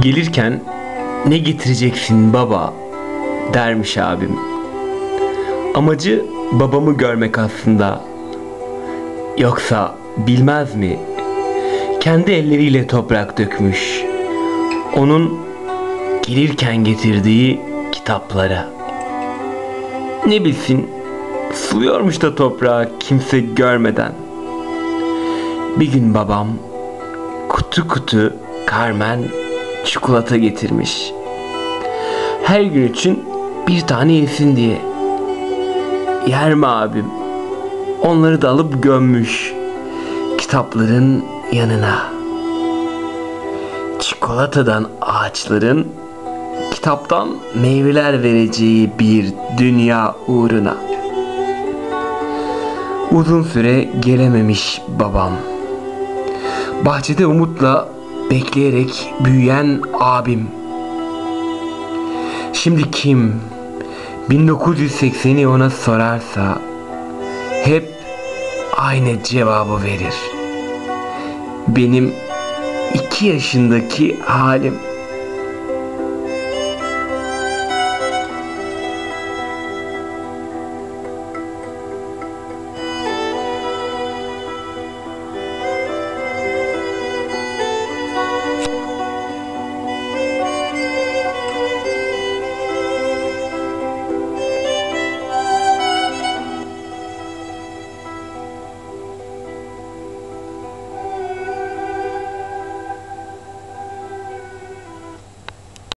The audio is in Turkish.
Gelirken ne getireceksin baba dermiş abim. Amacı babamı görmek aslında. Yoksa bilmez mi? Kendi elleriyle toprak dökmüş. Onun gelirken getirdiği kitaplara. Ne bilsin suluyormuş da toprağı kimse görmeden. Bir gün babam kutu kutu karmen çikolata getirmiş. Her gün için bir tane yesin diye. Yer mi abim? Onları da alıp gömmüş. Kitapların yanına. Çikolatadan ağaçların, kitaptan meyveler vereceği bir dünya uğruna. Uzun süre gelememiş babam. Bahçede umutla bekleyerek büyüyen abim. Şimdi kim 1980'i ona sorarsa hep aynı cevabı verir. Benim iki yaşındaki halim.